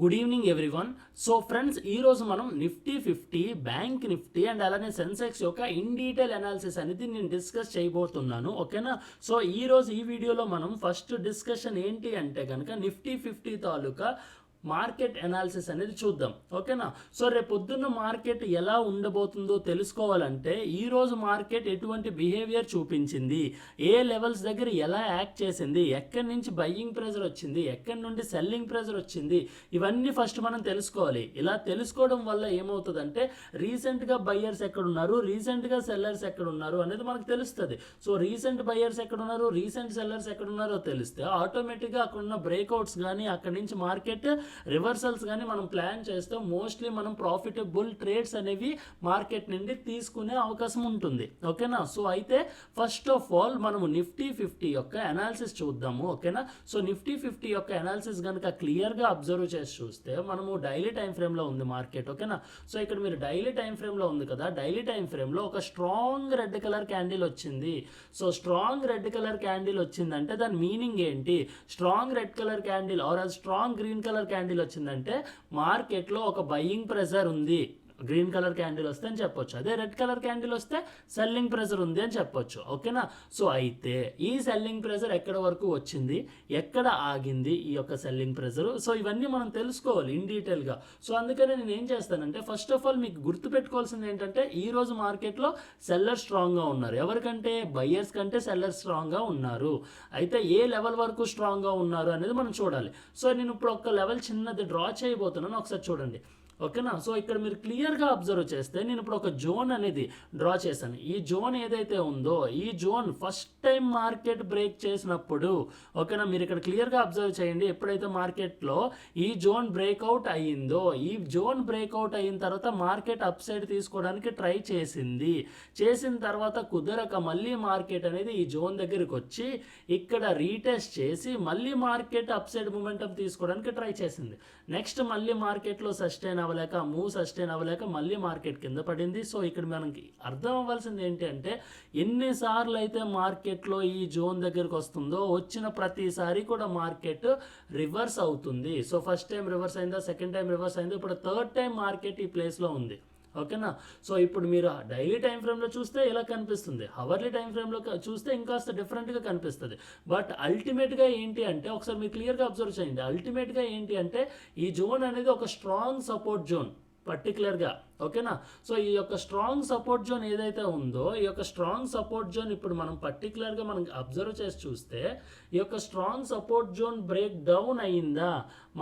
Good evening everyone so friends ఈరోజు మనం Nifty fifty bank Nifty and అలానే సెన్సెక్స్ యొక్క ఇన్ డీటెయిల్ అనాలిసిస్ అనేది నేను డిస్కస్ చేయబోతున్నాను. ఓకేనా సో ఈరోజు ఈ వీడియోలో మనం ఫస్ట్ డిస్కషన్ ఏంటి అంటే కనుక నిఫ్టీ ఫిఫ్టీ తాలూకా మార్కెట్ అనాలిసిస్ అనేది చూద్దాం. ఓకేనా? సో రేపు పొద్దున్న మార్కెట్ ఎలా ఉండబోతుందో తెలుసుకోవాలంటే ఈరోజు మార్కెట్ ఎటువంటి బిహేవియర్ చూపించింది? ఏ లెవెల్స్ దగ్గర ఎలా యాక్ట్ చేసింది? ఎక్కడి నుంచి బయ్యింగ్ ప్రెజర్ వచ్చింది? ఎక్కడి నుండి సెల్లింగ్ ప్రెజర్ వచ్చింది? ఇవన్నీ ఫస్ట్ మనం తెలుసుకోవాలి. ఇలా తెలుసుకోవడం వల్ల ఏమవుతుందంటే రీసెంట్గా బయ్యర్స్ ఎక్కడున్నారు? రీసెంట్గా సెల్లర్స్ ఎక్కడ ఉన్నారు అనేది మనకు తెలుస్తుంది. సో రీసెంట్ బయ్యర్స్ ఎక్కడున్నారు? రీసెంట్ సెల్లర్స్ ఎక్కడున్నారో తెలిస్తే ఆటోమేటిక్గా అక్కడ ఉన్న బ్రేక్అవుట్స్ కానీ అక్కడి నుంచి మార్కెట్ రివర్సల్స్ కానీ మనం ప్లాన్ చేస్తే మోస్ట్లీ మనం ప్రాఫిటబుల్ ట్రేడ్స్ అనేవి మార్కెట్ నుండి తీసుకునే అవకాశం ఉంటుంది. ఓకేనా? సో అయితే ఫస్ట్ ఆఫ్ ఆల్ మనము నిఫ్టీ ఫిఫ్టీ యొక్క అనాలిసిస్ చూద్దాము. ఓకేనా? సో నిఫ్టీ ఫిఫ్టీ యొక్క అనాలిసిస్ కనుక క్లియర్గా అబ్జర్వ్ చేసి చూస్తే మనము డైలీ టైం ఫ్రేమ్లో ఉంది మార్కెట్. ఓకేనా? సో ఇక్కడ మీరు డైలీ టైం ఫ్రేమ్లో ఉంది కదా? డైలీ టైం ఫ్రేమ్లో ఒక స్ట్రాంగ్ రెడ్ కలర్ క్యాండిల్ వచ్చింది. So strong red colour candle వచ్చిందంటే దాని మీనింగ్ ఏంటి? Strong red colour candle or strong green colour candle వచ్చిందంటే మార్కెట్లో ఒక బయ్యింగ్ ప్రెజర్ ఉంది. గ్రీన్ కలర్ క్యాండిల్ వస్తే అని చెప్పొచ్చు. అదే రెడ్ కలర్ క్యాండిల్ వస్తే సెల్లింగ్ ప్రెషర్ ఉంది అని చెప్పొచ్చు. ఓకేనా? సో అయితే ఈ సెల్లింగ్ ప్రెషర్ ఎక్కడ వరకు వచ్చింది? ఎక్కడ ఆగింది ఈ యొక్క సెల్లింగ్ ప్రెషర్ సో ఇవన్నీ మనం తెలుసుకోవాలి ఇన్ డీటెయిల్గా. సో అందుకనే నేను ఏం చేస్తానంటే ఫస్ట్ ఆఫ్ ఆల్ మీకు గుర్తుపెట్టుకోవాల్సింది ఏంటంటే ఈ రోజు మార్కెట్లో సెల్లర్ స్ట్రాంగ్గా ఉన్నారు. ఎవరికంటే? బయ్యర్స్ కంటే సెల్లర్ స్ట్రాంగ్గా ఉన్నారు. అయితే ఏ లెవెల్ వరకు స్ట్రాంగ్గా ఉన్నారు అనేది మనం చూడాలి. సో నేను ఇప్పుడు ఒక లెవెల్ చిన్నది డ్రా చేయబోతున్నాను. ఒకసారి చూడండి. ఓకేనా సో ఇక్కడ మీరు క్లియర్గా అబ్జర్వ్ చేస్తే నేను ఇప్పుడు ఒక జోన్ అనేది డ్రా చేశాను. ఈ జోన్ ఏదైతే ఉందో ఈ zone first time market break చేసినప్పుడు ఓకేనా మీరు ఇక్కడ క్లియర్గా అబ్జర్వ్ చేయండి. ఎప్పుడైతే మార్కెట్లో ఈ జోన్ బ్రేక్అవుట్ అయ్యిందో ఈ జోన్ బ్రేక్అవుట్ అయిన తర్వాత మార్కెట్ అప్ సైడ్ తీసుకోవడానికి ట్రై చేసింది. చేసిన తర్వాత కుదరక మళ్ళీ మార్కెట్ అనేది ఈ జోన్ దగ్గరికి వచ్చి ఇక్కడ రీటెస్ట్ చేసి మళ్ళీ మార్కెట్ అప్ సైడ్ మూమెంటం తీసుకోవడానికి ట్రై చేసింది. నెక్స్ట్ మళ్ళీ మార్కెట్లో సస్టైన్ అవ్వలేక మూవ్ సస్టైన్ అవ్వలేక మళ్ళీ మార్కెట్ కింద పడింది. సో ఇక్కడ మనకి అర్థం అవ్వాల్సింది ఏంటి అంటే ఎన్నిసార్లు అయితే మార్కెట్లో ఈ జోన్ దగ్గరకు వస్తుందో వచ్చిన ప్రతిసారి కూడా మార్కెట్ రివర్స్ అవుతుంది. సో ఫస్ట్ టైం రివర్స్ అయిందా సెకండ్ టైం రివర్స్ అయిందా ఇప్పుడు థర్డ్ టైం మార్కెట్ ఈ ప్లేస్లో ఉంది. ఓకేనా? సో ఇప్పుడు మీరు డైలీ టైం ఫ్రేమ్లో చూస్తే ఇలా కనిపిస్తుంది. హవర్లీ టైం ఫ్రేమ్లో చూస్తే ఇంకాస్త డిఫరెంట్గా కనిపిస్తుంది. బట్ అల్టిమేట్గా ఏంటి అంటే ఒకసారి మీరు క్లియర్గా అబ్జర్వ్ చేయండి. అల్టిమేట్గా ఏంటి అంటే ఈ జోన్ అనేది ఒక స్ట్రాంగ్ సపోర్ట్ జోన్ పర్టికులర్గా ఓకేనా? సో ఈ యొక్క స్ట్రాంగ్ సపోర్ట్ జోన్ ఏదైతే ఉందో ఈ యొక్క స్ట్రాంగ్ సపోర్ట్ జోన్ ఇప్పుడు మనం పర్టికులర్గా మనం అబ్జర్వ్ చేసి చూస్తే ఈ యొక్క strong support zone break down అయిందా?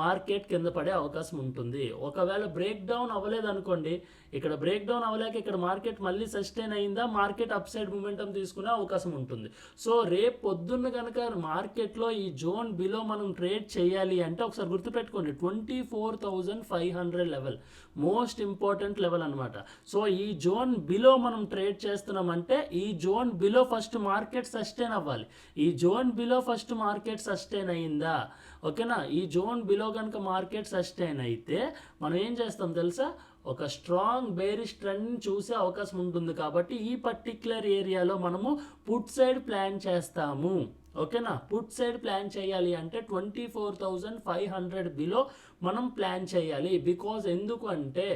మార్కెట్ కింద పడే అవకాశం ఉంటుంది. ఒకవేళ బ్రేక్ డౌన్ అవ్వలేదు అనుకోండి ఇక్కడ బ్రేక్ డౌన్ అవ్వలేక ఇక్కడ మార్కెట్ మళ్ళీ సస్టైన్ అయిందా? మార్కెట్ అప్ సైడ్ మూమెంటం తీసుకునే అవకాశం ఉంటుంది. సో రేపు పొద్దున్న కనుక మార్కెట్లో ఈ జోన్ బిలో మనం ట్రేడ్ చేయాలి అంటే ఒకసారి గుర్తుపెట్టుకోండి twenty four thousand five hundred level most important level అనమాట సో ఈ జోన్ బిలో మనం ట్రేడ్ చేస్తున్నామంటే ఈ zone below first market sustain అవ్వాలి. ఈ zone below first market sustain అయిందా? ఓకేనా? ఈ జోన్ బిలో కనుక మార్కెట్ సస్టైన్ అయితే మనం ఏం చేస్తాం తెలుసా? ఒక స్ట్రాంగ్ బేరిష్ ట్రెండ్ చూసే అవకాశం ఉంటుంది కాబట్టి ఈ పర్టిక్యులర్ ఏరియాలో మనము పుట్ సైడ్ ప్లాన్ చేస్తాము. ఓకేనా? పుట్ సైడ్ ప్లాన్ చేయాలి అంటే twenty four thousand five hundred below మనం ప్లాన్ చేయాలి. బికాజ్ ఎందుకు అంటే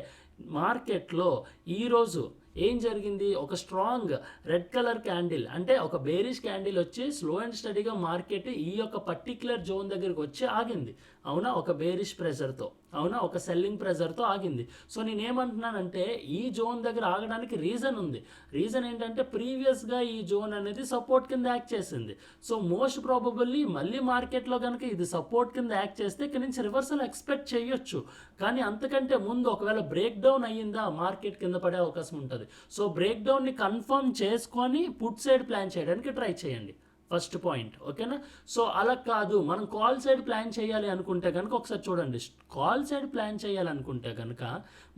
మార్కెట్లో ఈరోజు ఏం జరిగింది? ఒక స్ట్రాంగ్ రెడ్ కలర్ క్యాండిల్ అంటే ఒక బేరిష్ క్యాండిల్ వచ్చి స్లో అండ్ స్టడీగా మార్కెట్ ఈ యొక్క పర్టిక్యులర్ జోన్ దగ్గరికి వచ్చి ఆగింది. అవునా? ఒక బేరిష్ ప్రెషర్తో అవునా? ఒక సెల్లింగ్ ప్రెషర్తో ఆగింది. సో నేనేమంటున్నానంటే ఈ జోన్ దగ్గర ఆగడానికి రీజన్ ఉంది. రీజన్ ఏంటంటే ప్రీవియస్గా ఈ జోన్ అనేది సపోర్ట్ కింద యాక్ట్ చేసింది. సో మోస్ట్ ప్రాబబుల్లీ మళ్ళీ మార్కెట్లో కనుక ఇది సపోర్ట్ కింద యాక్ట్ చేస్తే ఇక్కడ నుంచి రివర్సల్ ఎక్స్పెక్ట్ చేయొచ్చు. కానీ అంతకంటే ముందు ఒకవేళ బ్రేక్ డౌన్ అయ్యిందా మార్కెట్ కింద పడే అవకాశం ఉంటుంది. సో బ్రేక్ డౌన్ని కన్ఫర్మ్ చేసుకొని పుట్ సైడ్ ప్లాన్ చేయడానికి ట్రై చేయండి. ఫస్ట్ పాయింట్ ఓకేనా? సో అలా కాదు మనం కాల్ సైడ్ ప్లాన్ చేయాలి అనుకుంటే కనుక ఒకసారి చూడండి. కాల్ సైడ్ ప్లాన్ చేయాలనుకుంటే కనుక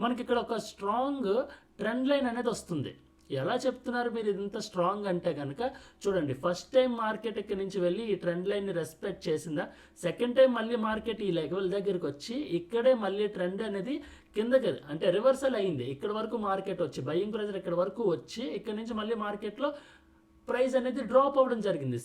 మనకి ఇక్కడ ఒక స్ట్రాంగ్ ట్రెండ్ లైన్ అనేది వస్తుంది. ఎలా చెప్తున్నారు మీరు ఇంత స్ట్రాంగ్ అంటే కనుక చూడండి. ఫస్ట్ టైం మార్కెట్ ఇక్కడ నుంచి వెళ్ళి ఈ ట్రెండ్ లైన్ని రెస్పెక్ట్ చేసిందా? సెకండ్ టైం మళ్ళీ మార్కెట్ ఈ లెవెల్ దగ్గరికి వచ్చి ఇక్కడే మళ్ళీ ట్రెండ్ అనేది కిందకి అంటే రివర్సల్ అయింది. ఇక్కడ వరకు మార్కెట్ వచ్చి బయ్యింగ్ ప్రెజర్ ఇక్కడ వరకు వచ్చి ఇక్కడ నుంచి మళ్ళీ మార్కెట్లో ప్రైస్ అనేది డ్రాప్ అవ్వడం జరిగింది.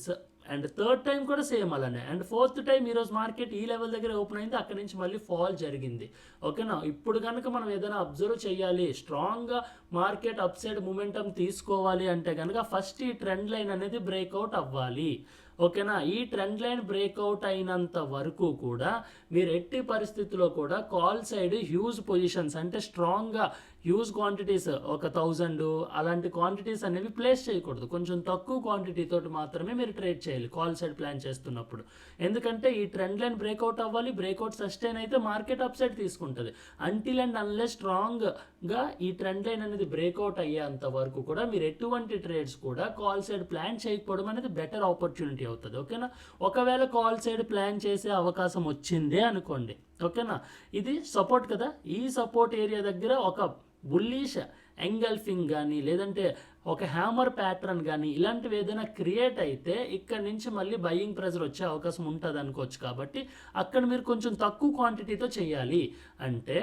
అండ్ థర్డ్ టైం కూడా సేమ్ అలానే. అండ్ ఫోర్త్ టైం ఈరోజు మార్కెట్ ఈ లెవెల్ దగ్గర ఓపెన్ అయింది. అక్కడ నుంచి మళ్ళీ ఫాల్ జరిగింది. ఓకేనా? ఇప్పుడు కనుక మనం ఏదైనా అబ్జర్వ్ చేయాలి స్ట్రాంగ్గా మార్కెట్ అప్సైడ్ మూమెంటం తీసుకోవాలి అంటే కనుక ఫస్ట్ ఈ ట్రెండ్ లైన్ అనేది బ్రేక్అవుట్ అవ్వాలి. ఓకేనా? ఈ ట్రెండ్ లైన్ బ్రేక్అవుట్ అయినంత వరకు కూడా మీరు ఎట్టి పరిస్థితిలో కూడా కాల్ సైడ్ హ్యూజ్ పొజిషన్స్ అంటే స్ట్రాంగ్గా హ్యూజ్ క్వాంటిటీస్ ఒక థౌజండ్ అలాంటి క్వాంటిటీస్ అనేవి ప్లేస్ చేయకూడదు. కొంచెం తక్కువ క్వాంటిటీతో మాత్రమే మీరు ట్రేడ్ చేయాలి కాల్ సైడ్ ప్లాన్ చేస్తున్నప్పుడు. ఎందుకంటే ఈ ట్రెండ్ లైన్ బ్రేక్అవుట్ అవ్వాలి బ్రేక్అవుట్ సస్టైన్ అయితే మార్కెట్ అప్ సైడ్ తీసుకుంటుంది. అంటిల్ అండ్ అన్లెస్ స్ట్రాంగ్గా ఈ ట్రెండ్ లైన్ అనేది బ్రేక్అవుట్ అయ్యేంత వరకు కూడా మీరు ఎటువంటి ట్రేడ్స్ కూడా కాల్ సైడ్ ప్లాన్ చేయకపోవడం అనేది బెటర్ ఆపర్చునిటీ అవుతుంది ఓకేనా? ఒకవేళ కాల్ సైడ్ ప్లాన్ చేసే అవకాశం వచ్చిందే అనుకోండి ఓకేనా? ఇది సపోర్ట్ కదా? ఈ సపోర్ట్ ఏరియా దగ్గర ఒక బుల్లిష్ ఎంగల్ఫింగ్ కానీ లేదంటే ఒక హ్యామర్ ప్యాటర్న్ కానీ ఇలాంటివి ఏదైనా క్రియేట్ అయితే ఇక్కడ నుంచి మళ్ళీ బయ్యింగ్ ప్రెజర్ వచ్చే అవకాశం ఉంటుంది అనుకోవచ్చు కాబట్టి అక్కడ మీరు కొంచెం తక్కువ క్వాంటిటీతో చేయాలి. అంటే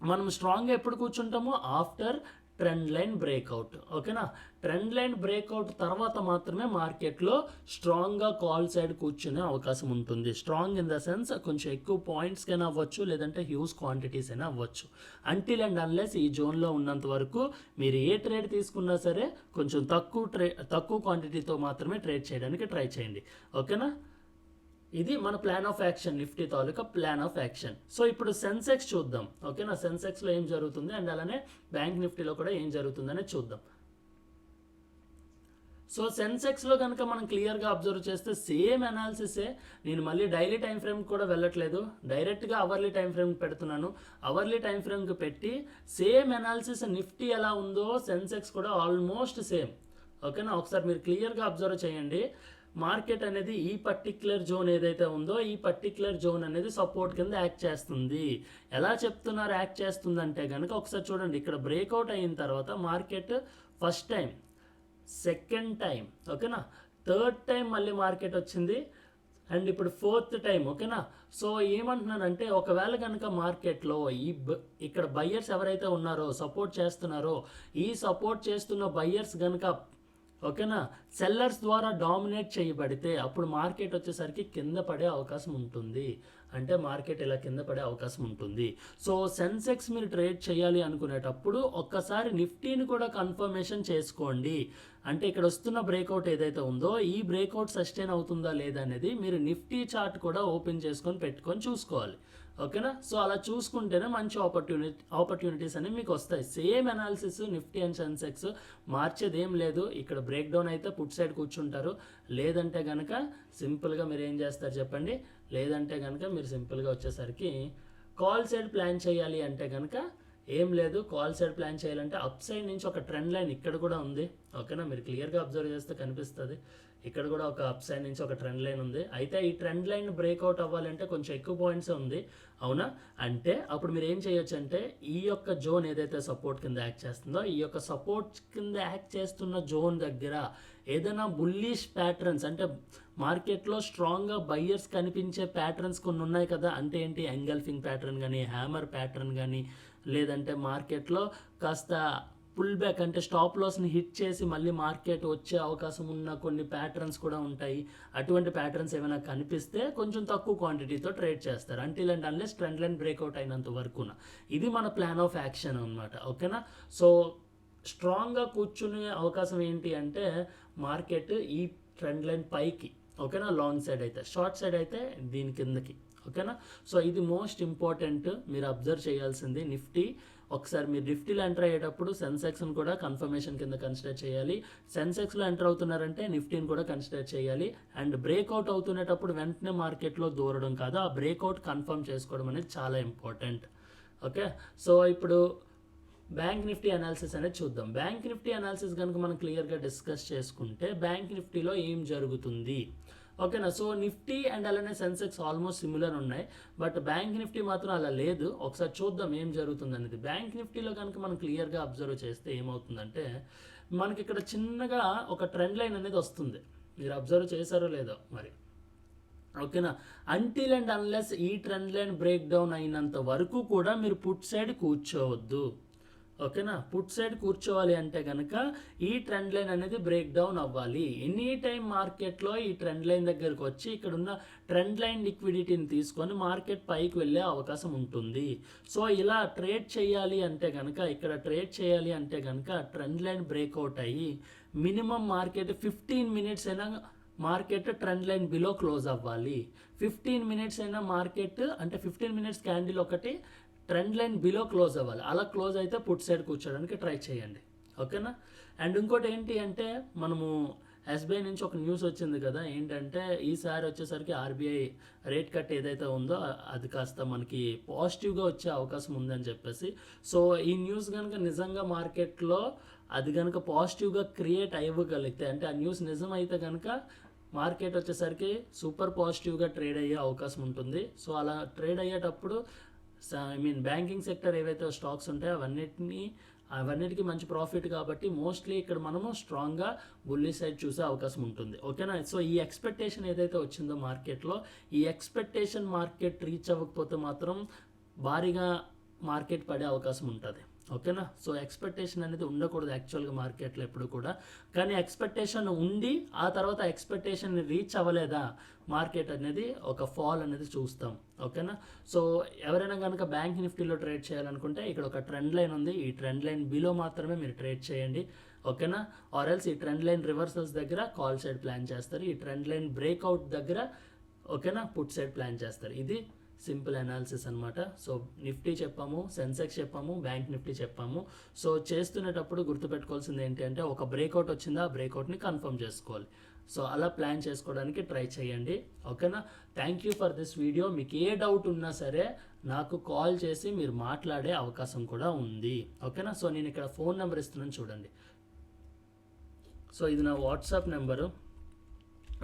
మనం స్ట్రాంగ్గా ఎప్పుడు కూర్చుంటామో ఆఫ్టర్ ట్రెండ్ లైన్ బ్రేక్అవుట్. ఓకేనా? ట్రెండ్ లైన్ బ్రేక్అవుట్ తర్వాత మాత్రమే మార్కెట్లో స్ట్రాంగ్గా కాల్ సైడ్ కూర్చునే అవకాశం ఉంటుంది. స్ట్రాంగ్ ఇన్ ద సెన్స్ కొంచెం ఎక్కువ పాయింట్స్ కైనా అవ్వచ్చు లేదంటే హ్యూజ్ క్వాంటిటీస్ అయినా అవ్వచ్చు. అంటిల్ అండ్ అన్లెస్ ఈ జోన్లో ఉన్నంత వరకు మీరు ఏ ట్రేడ్ తీసుకున్నా సరే కొంచెం తక్కువ ట్రే తక్కువ క్వాంటిటీతో మాత్రమే ట్రేడ్ చేయడానికి ట్రై చేయండి. ఓకేనా? ఇది మన ప్లాన్ ఆఫ్ యాక్షన్ నిఫ్టీ తాలూకా ప్లాన్ ఆఫ్ యాక్షన్ సో ఇప్పుడు సెన్సెక్స్ చూద్దాం. ఓకేనా సెన్సెక్స్లో ఏం జరుగుతుంది? అండ్ అలానే బ్యాంక్ నిఫ్టీలో కూడా ఏం జరుగుతుందని చూద్దాం. సో సెన్సెక్స్లో కనుక మనం క్లియర్గా అబ్జర్వ్ చేస్తే సేమ్ అనాలిసిసే నేను మళ్ళీ డైలీ టైం ఫ్రేమ్ కూడా వెళ్ళట్లేదు. డైరెక్ట్గా అవర్లీ టైం ఫ్రేమ్ పెడుతున్నాను. అవర్లీ టైం ఫ్రేమ్కి పెట్టి సేమ్ అనాలిసిస్ నిఫ్టీ ఎలా ఉందో సెన్సెక్స్ కూడా ఆల్మోస్ట్ సేమ్ ఓకేనా ఒకసారి మీరు క్లియర్గా అబ్జర్వ్ చేయండి. మార్కెట్ అనేది ఈ పర్టిక్యులర్ జోన్ ఏదైతే ఉందో ఈ పర్టిక్యులర్ జోన్ అనేది సపోర్ట్ కింద యాక్ట్ చేస్తుంది. ఎలా చెప్తున్నారు యాక్ట్ చేస్తుంది అంటే కనుక ఒకసారి చూడండి. ఇక్కడ బ్రేక్అవుట్ అయిన తర్వాత market first time second time ఓకేనా? థర్డ్ టైం మళ్ళీ మార్కెట్ వచ్చింది. అండ్ ఇప్పుడు ఫోర్త్ టైం ఓకేనా? సో ఏమంటున్నానంటే ఒకవేళ కనుక మార్కెట్లో ఈ బ- ఇక్కడ బయ్యర్స్ ఎవరైతే ఉన్నారో సపోర్ట్ చేస్తున్నారో ఈ సపోర్ట్ చేస్తున్న బయ్యర్స్ కనుక ఓకేనా? సెల్లర్స్ ద్వారా డామినేట్ చేయబడితే అప్పుడు మార్కెట్ వచ్చేసరికి కింద పడే అవకాశం ఉంటుంది. అంటే మార్కెట్ ఇలా కింద పడే అవకాశం ఉంటుంది. సో సెన్సెక్స్ మీరు ట్రేడ్ చేయాలి అనుకునేటప్పుడు ఒక్కసారి నిఫ్టీని కూడా కన్ఫర్మేషన్ చేసుకోండి. అంటే ఇక్కడ వస్తున్న బ్రేక్అవుట్ ఏదైతే ఉందో ఈ బ్రేక్అవుట్ సస్టైన్ అవుతుందా లేదా అనేది మీరు నిఫ్టీ చార్ట్ కూడా ఓపెన్ చేసుకొని పెట్టుకొని చూసుకోవాలి. ఓకేనా? సో అలా చూసుకుంటేనే మంచి ఆపర్చునిటీ ఆపర్చునిటీస్ అనేవి మీకు వస్తాయి. Same analysis Nifty and Sensex మార్చేది ఏం లేదు. ఇక్కడ బ్రేక్ డౌన్ అయితే పుట్ సైడ్ కూర్చుంటారు. లేదంటే కనుక సింపుల్గా మీరు ఏం చేస్తారు చెప్పండి? లేదంటే కనుక మీరు సింపుల్గా వచ్చేసరికి కాల్ సైడ్ ప్లాన్ చేయాలి అంటే కనుక ఏం లేదు కాల్ సైడ్ ప్లాన్ చేయాలంటే అప్ సైడ్ నుంచి ఒక ట్రెండ్ లైన్ ఇక్కడ కూడా ఉంది. ఓకేనా మీరు క్లియర్గా అబ్జర్వ్ చేస్తే కనిపిస్తుంది. ఇక్కడ కూడా ఒక అప్ సైడ్ నుంచి ఒక ట్రెండ్ లైన్ ఉంది. అయితే ఈ ట్రెండ్ లైన్ బ్రేక్అవుట్ అవ్వాలంటే కొంచెం ఎక్కువ పాయింట్స్ ఉంది. అవునా? అంటే అప్పుడు మీరు ఏం చేయొచ్చు అంటే ఈ యొక్క జోన్ ఏదైతే సపోర్ట్ కింద యాక్ట్ చేస్తుందో ఈ యొక్క సపోర్ట్ కింద యాక్ట్ చేస్తున్న జోన్ దగ్గర ఏదైనా బుల్లిష్ ప్యాటర్న్స్ అంటే మార్కెట్లో స్ట్రాంగ్గా బయ్యర్స్ కనిపించే ప్యాటర్న్స్ కొన్ని ఉన్నాయి కదా. అంటే ఏంటి? ఎంగల్ఫింగ్ ప్యాటర్న్ కానీ హ్యామర్ ప్యాటర్న్ కానీ లేదంటే మార్కెట్లో కాస్త పుల్ బ్యాక్ అంటే స్టాప్ లాస్ని హిట్ చేసి మళ్ళీ మార్కెట్ వచ్చే అవకాశం ఉన్న కొన్ని ప్యాటర్న్స్ కూడా ఉంటాయి. అటువంటి ప్యాటర్న్స్ ఏమైనా కనిపిస్తే కొంచెం తక్కువ క్వాంటిటీతో ట్రేడ్ చేస్తారు. Until and unless trend line breakout అయినంత వరకున. ఇది మన ప్లాన్ ఆఫ్ యాక్షన్ అనమాట ఓకేనా సో స్ట్రాంగ్గా కూర్చునే అవకాశం ఏంటి అంటే మార్కెట్ ఈ ట్రెండ్ లైన్ పైకి ఓకేనా? లాంగ్ సైడ్ అయితే. షార్ట్ సైడ్ అయితే దీని కిందకి. ఓకేనా? సో ఇది మోస్ట్ ఇంపార్టెంట్ మీరు అబ్జర్వ్ చేయాల్సింది నిఫ్టీ. ఒకసారి మీరు నిఫ్టీలో ఎంటర్ అయ్యేటప్పుడు సెన్సెక్స్ని కూడా కన్ఫర్మేషన్ కింద కన్సిడర్ చేయాలి. సెన్సెక్స్లో ఎంటర్ అవుతున్నారంటే నిఫ్టీని కూడా కన్సిడర్ చేయాలి. అండ్ బ్రేక్అవుట్ అవుతునేటప్పుడు వెంటనే మార్కెట్లో దూరడం కాదు. ఆ బ్రేక్అవుట్ కన్ఫర్మ్ చేసుకోవడం అనేది చాలా ఇంపార్టెంట్. ఓకే? సో ఇప్పుడు బ్యాంక్ నిఫ్టీ అనాలిసిస్ అనేది చూద్దాం. బ్యాంక్ నిఫ్టీ అనాలిసిస్ కనుక మనం క్లియర్గా డిస్కస్ చేసుకుంటే బ్యాంక్ నిఫ్టీలో ఏం జరుగుతుంది? ఓకేనా? సో నిఫ్టీ అండ్ అలానే సెన్సెక్స్ ఆల్మోస్ట్ సిమిలర్ ఉన్నాయి. బట్ బ్యాంక్ నిఫ్టీ మాత్రం అలా లేదు. ఒకసారి చూద్దాం ఏం జరుగుతుంది అనేది. బ్యాంక్ నిఫ్టీలో కనుక మనం క్లియర్గా అబ్జర్వ్ చేస్తే ఏమవుతుందంటే మనకి ఇక్కడ చిన్నగా ఒక ట్రెండ్ లైన్ అనేది వస్తుంది. మీరు అబ్జర్వ్ చేశారో లేదో మరి. ఓకేనా? అంటిల్ అండ్ అన్లెస్ ఈ ట్రెండ్ లైన్ బ్రేక్ డౌన్ అయినంత వరకు కూడా మీరు పుట్ సైడ్ కూర్చోవద్దు. ఓకేనా? పుట్ సైడ్ కూర్చోవాలి అంటే కనుక ఈ ట్రెండ్ లైన్ అనేది బ్రేక్ డౌన్ అవ్వాలి. ఎనీ టైం మార్కెట్లో ఈ ట్రెండ్ లైన్ దగ్గరకు వచ్చి ఇక్కడ ఉన్న ట్రెండ్ లైన్ లిక్విడిటీని తీసుకొని మార్కెట్ పైకి వెళ్ళే అవకాశం ఉంటుంది. సో ఇలా ట్రేడ్ చేయాలి అంటే కనుక ఇక్కడ ట్రేడ్ చేయాలి అంటే కనుక ట్రెండ్ లైన్ బ్రేక్అవుట్ అయ్యి మినిమం మార్కెట్ ఫిఫ్టీన్ మినిట్స్ అయినా market trend line below close అవ్వాలి. ఫిఫ్టీన్ మినిట్స్ అయినా మార్కెట్ అంటే ఫిఫ్టీన్ మినిట్స్ క్యాండిల్ ఒకటి ట్రెండ్ లైన్ బిలో క్లోజ్ అవ్వాలి. అలా క్లోజ్ అయితే పుట్ సైడ్ కూర్చోడానికి ట్రై చేయండి. ఓకేనా? అండ్ ఇంకోటి ఏంటి అంటే మనము ఎస్బీఐ నుంచి ఒక న్యూస్ వచ్చింది కదా ఏంటంటే ఈసారి వచ్చేసరికి ఆర్బీఐ రేట్ కట్ ఏదైతే ఉందో అది కాస్త మనకి పాజిటివ్గా వచ్చే అవకాశం ఉందని చెప్పేసి. సో ఈ న్యూస్ కనుక నిజంగా మార్కెట్లో అది కనుక పాజిటివ్గా క్రియేట్ అవ్వగలిగితే అంటే ఆ న్యూస్ నిజం అయితే కనుక మార్కెట్ వచ్చేసరికి సూపర్ పాజిటివ్గా ట్రేడ్ అయ్యే అవకాశం ఉంటుంది. సో అలా ట్రేడ్ అయ్యేటప్పుడు ఐ మీన్ బ్యాంకింగ్ సెక్టర్ ఏవైతే స్టాక్స్ ఉంటాయో అవన్నిటిని అవన్నిటికీ మంచి ప్రాఫిట్ కాబట్టి మోస్ట్లీ ఇక్కడ మనము స్ట్రాంగ్గా బుల్లి సైడ్ చూసే అవకాశం ఉంటుంది. ఓకేనా సో ఈ ఎక్స్పెక్టేషన్ ఏదైతే వచ్చిందో మార్కెట్లో ఈ ఎక్స్పెక్టేషన్ మార్కెట్ రీచ్ అవ్వకపోతే మాత్రం భారీగా మార్కెట్ పడే అవకాశం ఉంటుంది. ఓకేనా? సో ఎక్స్పెక్టేషన్ అనేది ఉండకూడదు యాక్చువల్గా మార్కెట్లో ఎప్పుడు కూడా. కానీ ఎక్స్పెక్టేషన్ ఉండి ఆ తర్వాత ఎక్స్పెక్టేషన్ రీచ్ అవ్వలేదా? మార్కెట్ అనేది ఒక ఫాల్ అనేది చూస్తాం. ఓకేనా? సో ఎవరైనా కనుక బ్యాంక్ నిఫ్టీలో ట్రేడ్ చేయాలనుకుంటే ఇక్కడ ఒక ట్రెండ్ లైన్ ఉంది. ఈ ట్రెండ్ లైన్ బిలో మాత్రమే మీరు ట్రేడ్ చేయండి. ఓకేనా? ఆర్ ఎల్స్ ఈ ట్రెండ్ లైన్ రివర్సల్స్ దగ్గర కాల్ సైడ్ ప్లాన్ చేస్తారు. ఈ ట్రెండ్ లైన్ బ్రేక్అవుట్ దగ్గర ఓకేనా? పుట్ సైడ్ ప్లాన్ చేస్తారు. ఇది సింపుల్ అనాలిసిస్ అనమాట సో నిఫ్టీ చెప్పాము సెన్సెక్స్ చెప్పాము బ్యాంక్ నిఫ్టీ చెప్పాము. సో చేస్తున్నటప్పుడు గుర్తుపెట్టుకోవాల్సింది ఏంటి అంటే ఒక బ్రేక్అవుట్ వచ్చిందా ఆ బ్రేక్అవుట్ని కన్ఫర్మ్ చేసుకోవాలి. సో అలా ప్లాన్ చేసుకోవడానికి ట్రై చేయండి. ఓకేనా? Thank you for this video. మీకు ఏ డౌట్ ఉన్నా సరే నాకు కాల్ చేసి మీరు మాట్లాడే అవకాశం కూడా ఉంది. ఓకేనా? సో నేను ఇక్కడ ఫోన్ నెంబర్ ఇస్తున్నాను చూడండి. సో ఇది నా వాట్సాప్ నెంబరు.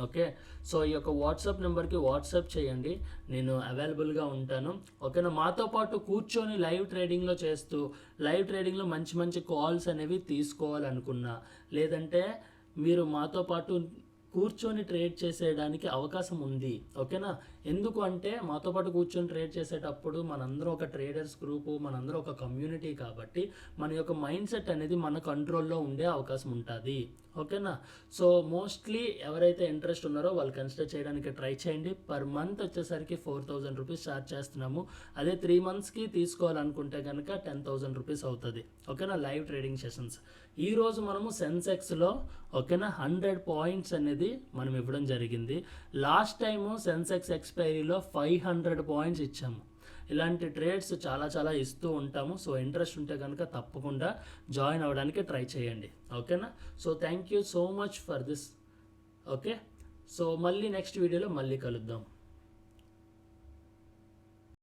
ఓకే? సో ఈ యొక్క వాట్సాప్ నెంబర్కి వాట్సాప్ చేయండి. నేను అవైలబుల్గా ఉంటాను. ఓకేనా? మాతో పాటు కూర్చొని లైవ్ ట్రేడింగ్లో చేస్తూ లైవ్ ట్రేడింగ్లో మంచి మంచి కాల్స్ అనేవి తీసుకోవాలనుకున్నా లేదంటే మీరు మాతో పాటు కూర్చొని ట్రేడ్ చేసేయడానికి అవకాశం ఉంది ఓకేనా? ఎందుకు అంటే మాతో పాటు కూర్చొని ట్రేడ్ చేసేటప్పుడు మనందరం ఒక ట్రేడర్స్ గ్రూపు మనందరం ఒక కమ్యూనిటీ కాబట్టి మన యొక్క మైండ్ సెట్ అనేది మన కంట్రోల్లో ఉండే అవకాశం ఉంటుంది ఓకేనా? సో మోస్ట్లీ ఎవరైతే ఇంట్రెస్ట్ ఉన్నారో వాళ్ళు కన్సిడర్ చేయడానికి ట్రై చేయండి. పర్ మంత్ వచ్చేసరికి ఫోర్ థౌజండ్ రూపీస్ ఛార్జ్ చేస్తున్నాము. అదే త్రీ మంత్స్కి తీసుకోవాలనుకుంటే కనుక టెన్ థౌజండ్ రూపీస్ అవుతుంది ఓకేనా? Live trading sessions. ఈరోజు మనము సెన్సెక్స్లో ఓకేనా? హండ్రెడ్ పాయింట్స్ అనేది మనం ఇవ్వడం జరిగింది. లాస్ట్ టైము సెన్సెక్స్ ఎక్స్పైరీలో ఫైవ్ హండ్రెడ్ పాయింట్స్ ఇచ్చాము. ఇలాంటి ట్రేడ్స్ చాలా చాలా ఇస్తూ ఉంటాము. సో ఇంట్రెస్ట్ ఉంటే కనుక తప్పకుండా జాయిన్ అవ్వడానికి ట్రై చేయండి. ఓకేనా? So thank you so much for this. Okay? So మళ్ళీ నెక్స్ట్ వీడియోలో మళ్ళీ కలుద్దాం.